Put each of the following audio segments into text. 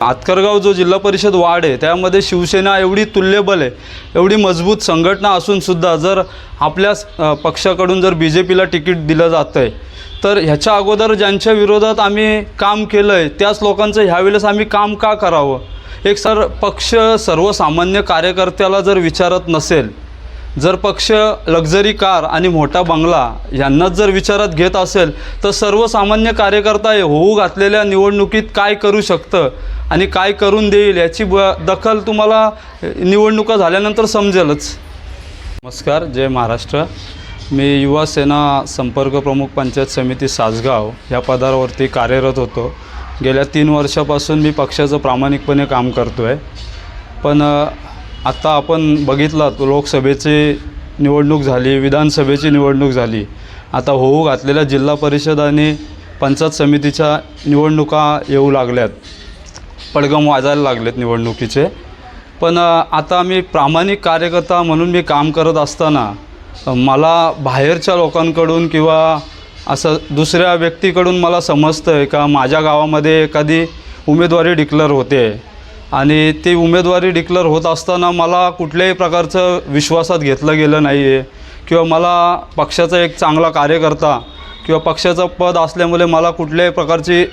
आतकरगाव जो जिल्हा परिषद वाढ आहे त्यामध्ये शिवसेना एवढी तुल्यबल आहे एवढी मजबूत संघटना असूनसुद्धा जर आपल्या पक्षाकडून जर बी जे पीला तिकीट दिलं जातं आहे तर ह्याच्या अगोदर ज्यांच्या विरोधात आम्ही काम केलं आहे त्याच लोकांचं ह्यावेळेस आम्ही काम का करावं? एक सर पक्ष सर्वसामान्य कार्यकर्त्याला जर विचारत नसेल जर पक्ष लक्झरी कार आणि मोठा बंगला यांनाच जर विचारात घेत असेल तर सर्वसामान्य कार्यकर्ता हे होऊ घातलेल्या निवडणुकीत काय करू शकतं आणि काय करून देईल याची ब दखल तुम्हाला निवडणुका झाल्यानंतर समजेलच. नमस्कार जय महाराष्ट्र. मी युवा सेना संपर्क प्रमुख पंचायत समिती सासगाव या पदावरती कार्यरत होतो. गेल्या तीन वर्षापासून मी पक्षाचं प्रामाणिकपणे काम करतो आहे पण आत्ता आपण बघितलं लोकसभेची निवडणूक झाली विधानसभेची निवडणूक झाली. आता होऊ घातलेल्या जिल्हा परिषद आणि पंचायत समितीच्या निवडणुका येऊ लागल्यात. पडगम वाजायला लागलेत निवडणुकीचे. पण आता मी प्रामाणिक कार्यकर्ता म्हणून मी काम करत असताना मला बाहेरच्या लोकांकडून किंवा असं दुसऱ्या व्यक्तीकडून मला समजतं आहे का माझ्या गावामध्ये एखादी उमेदवारी डिक्लेअर होते. आणि ती उमेदवारी डिक्लेअर होत असताना मला कुठल्याही प्रकारचं विश्वासात घेतलं गेलं नाही आहे किंवा मला पक्षाचा एक चांगला कार्यकर्ता किंवा पक्षाचं पद असल्यामुळे मला कुठल्याही प्रकारची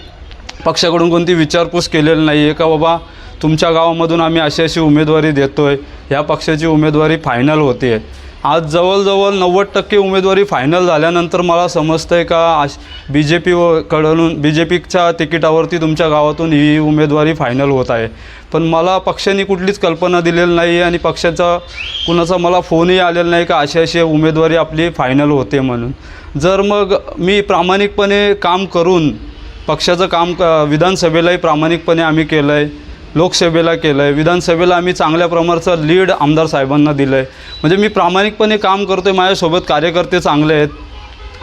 पक्षाकडून कोणती विचारपूस केलेली नाही आहे का बाबा तुमच्या गावामधून आम्ही अशी अशी उमेदवारी देतो आहे ह्या पक्षाची उमेदवारी फायनल होते आहे आज जवळजवळ नव्वद टक्के उमेदवारी फायनल झाल्यानंतर मला समजतं आहे का आश बी जे पी कडून बी जे पीच्या तिकिटावरती तुमच्या गावातून ही उमेदवारी फायनल होत आहे. पण मला पक्षाने कुठलीच कल्पना दिलेली नाही आहे आणि पक्षाचा कुणाचा मला फोनही आलेला नाही का अशी अशी उमेदवारी आपली फायनल होते म्हणून. जर मग मी प्रामाणिकपणे काम करून पक्षाचं काम क विधानसभेलाही प्रामाणिकपणे आम्ही केलं आहे लोकसभेला केलं आहे विधानसभेला आम्ही चांगल्या प्रमाणाचं लीड आमदार साहेबांना दिलं आहे म्हणजे मी प्रामाणिकपणे काम करतो आहे माझ्यासोबत कार्यकर्ते चांगले आहेत.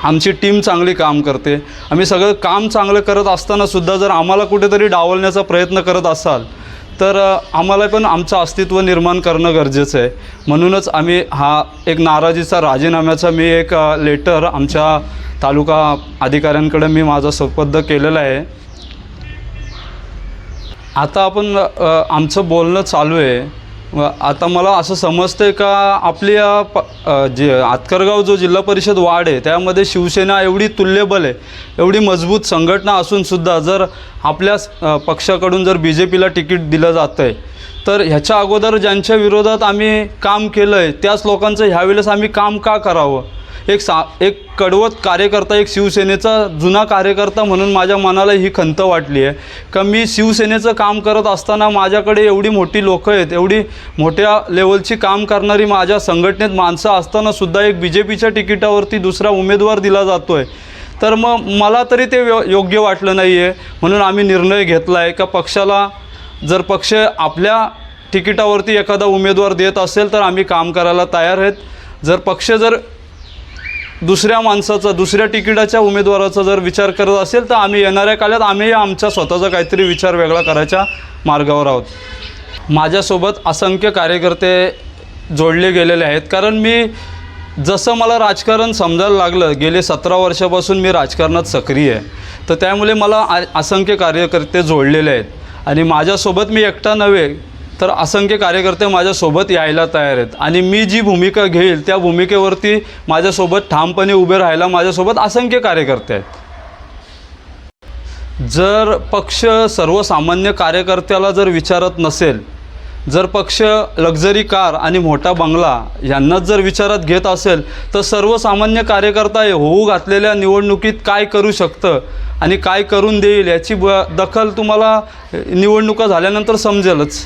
आमची टीम चांगली काम करते. आम्ही सगळं काम चांगलं करत असतानासुद्धा जर आम्हाला कुठेतरी डावलण्याचा प्रयत्न करत असाल तर आम्हाला पण आमचं अस्तित्व निर्माण करणं गरजेचं आहे. म्हणूनच आम्ही हा एक नाराजीचा राजीनाम्याचा मी एक लेटर आमच्या तालुका अधिकाऱ्यांकडे मी माझा सुपूर्द केलेला आहे. आता आपण आमचं बोलणं चालू आहे. आता मला असं समजतं आहे का आपली प जे आतकरगाव जो जिल्हा परिषद वाढ आहे त्यामध्ये शिवसेना एवढी तुल्यबल आहे एवढी मजबूत संघटना असूनसुद्धा जर आपल्या पक्षाकडून जर बी जे पीला तिकीट दिलं जातं आहे तर ह्याच्या अगोदर ज्यांच्या विरोधात आम्ही काम केलं आहे त्याच लोकांचं ह्यावेळेस आम्ही काम का करावं? एक सा एक कडवत कार्यकर्ता एक शिवसेनेचा जुना कार्यकर्ता म्हणून माझ्या मनाला ही खंत वाटली आहे. का मी शिवसेनेचं काम करत असताना माझ्याकडे एवढी मोठी लोकं आहेत एवढी मोठ्या लेवलची काम करणारी माझ्या संघटनेत माणसं असतानासुद्धा एक बी जे पीच्या तिकिटावरती दुसरा उमेदवार दिला जातो आहे तर मग मला तरी ते योग्य वाटलं नाही आहे म्हणून आम्ही निर्णय घेतला आहे का पक्षाला जर पक्ष आपल्या तिकिटावरती एखादा उमेदवार देत असेल तर आम्ही काम करायला तयार आहेत. जर पक्ष जर दुसऱ्या माणसाचा दुसऱ्या तिकिटाच्या उमेदवाराचा जर विचार करत असेल तर आम्ही येणाऱ्या काळात आम्ही आमचा स्वतःचा काहीतरी विचार वेगळा करायच्या मार्गावर आहोत. माझ्यासोबत असंख्य कार्यकर्ते जोडले गेलेले आहेत. कारण मी जसं मला राजकारण समजायला लागलं गेले सतरा वर्षापासून मी राजकारणात सक्रिय आहे. तर त्यामुळे मला आ असंख्य कार्यकर्ते जोडलेले आहेत. आणि माझ्यासोबत मी एकटा नव्हे तर असंख्य कार्यकर्ते माझ्यासोबत यायला तयार आहेत. आणि मी जी भूमिका घेईल त्या भूमिकेवरती माझ्यासोबत ठामपणे उभे राहायला माझ्यासोबत असंख्य कार्यकर्ते आहेत. जर पक्ष सर्वसामान्य कार्यकर्त्याला जर विचारत नसेल जर पक्ष लक्झरी कार आणि मोठा बंगला यांनाच जर विचारात घेत असेल तर सर्वसामान्य कार्यकर्ता हे होऊ घातलेल्या निवडणुकीत काय करू शकतं आणि काय करून देईल याची ब दखल तुम्हाला निवडणुका झाल्यानंतर समजेलच.